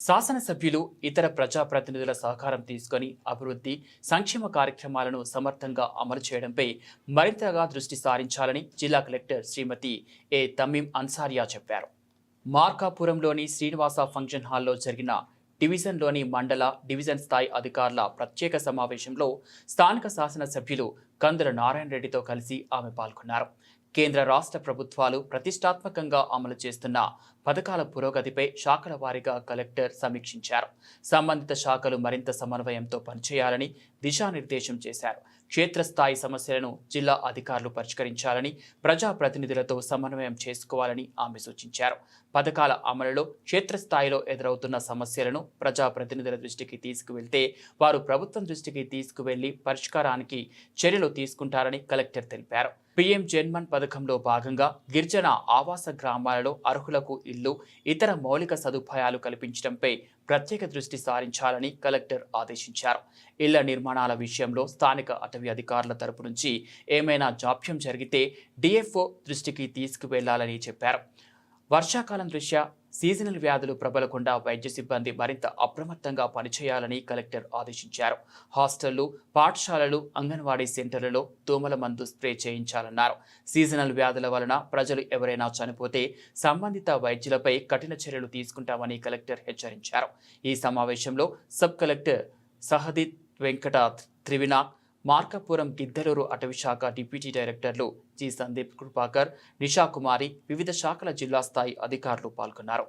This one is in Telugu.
శాసనసభ్యులు ఇతర ప్రజాప్రతినిధుల సహకారం తీసుకొని అభివృద్ధి సంక్షేమ కార్యక్రమాలను సమర్థంగా అమలు చేయడంపై మరింతగా దృష్టి సారించాలని జిల్లా కలెక్టర్ శ్రీమతి ఏ తమీం అన్సారియా చెప్పారు. మార్కాపురంలోని శ్రీనివాస ఫంక్షన్ హాల్లో జరిగిన డివిజన్లోని మండల డివిజన్ స్థాయి అధికారుల ప్రత్యేక సమావేశంలో స్థానిక శాసనసభ్యులు కందుల నారాయణ రెడ్డితో కలిసి ఆమె పాల్గొన్నారు. కేంద్ర రాష్ట్ర ప్రభుత్వాలు ప్రతిష్టాత్మకంగా అమలు చేస్తున్న పథకాల పురోగతిపై శాఖల వారీగా కలెక్టర్ సమీక్షించారు. సంబంధిత శాఖలు మరింత సమన్వయంతో పనిచేయాలని దిశానిర్దేశం చేశారు. క్షేత్రస్థాయి సమస్యలను జిల్లా అధికారులు పరిష్కరించాలని ప్రజాప్రతినిధులతో సమన్వయం చేసుకోవాలని ఆమె సూచించారు. పథకాల అమలులో క్షేత్రస్థాయిలో ఎదురవుతున్న సమస్యలను ప్రజాప్రతినిధుల దృష్టికి తీసుకువెళ్తే వారు ప్రభుత్వం దృష్టికి తీసుకువెళ్ళి పరిష్కారానికి చర్యలు తీసుకుంటారని కలెక్టర్ తెలిపారు. పీఎం జన్మన్ పథకంలో భాగంగా గిరిజన ఆవాస గ్రామాలలో అర్హులకు ఇల్లు ఇతర మౌలిక సదుపాయాలు కల్పించడంపై ప్రత్యేక దృష్టి సారించాలని కలెక్టర్ ఆదేశించారు. ఇళ్ళ నిర్మాణాల విషయంలో స్థానిక అటవీ అధికారుల తరపు నుంచి ఏమైనా జాప్యం జరిగితే డిఎఫ్ఓ దృష్టికి తీసుకువెళ్ళాలని చెప్పారు. వర్షాకాలం దృష్ట్యా సీజనల్ వ్యాధులు ప్రబలకుండా వైద్య సిబ్బంది మరింత అప్రమత్తంగా పనిచేయాలని కలెక్టర్ ఆదేశించారు. హాస్టళ్ళు పాఠశాలలు అంగన్వాడీ సెంటర్లలో దోమల మందు స్ప్రే చేయించాలన్నారు. సీజనల్ వ్యాధుల వలన ప్రజలు ఎవరైనా చనిపోతే సంబంధిత వైద్యులపై కఠిన చర్యలు తీసుకుంటామని కలెక్టర్ హెచ్చరించారు. ఈ సమావేశంలో సబ్ కలెక్టర్ సహదిత్ వెంకట త్రివినాథ్ మార్కాపురం గిద్దలూరు అటవీశాఖ డిప్యూటీ డైరెక్టర్లు జి సందీప్ కృపాకర్ నిషాకుమారి వివిధ శాఖల జిల్లా స్థాయి అధికారులు పాల్గొన్నారు.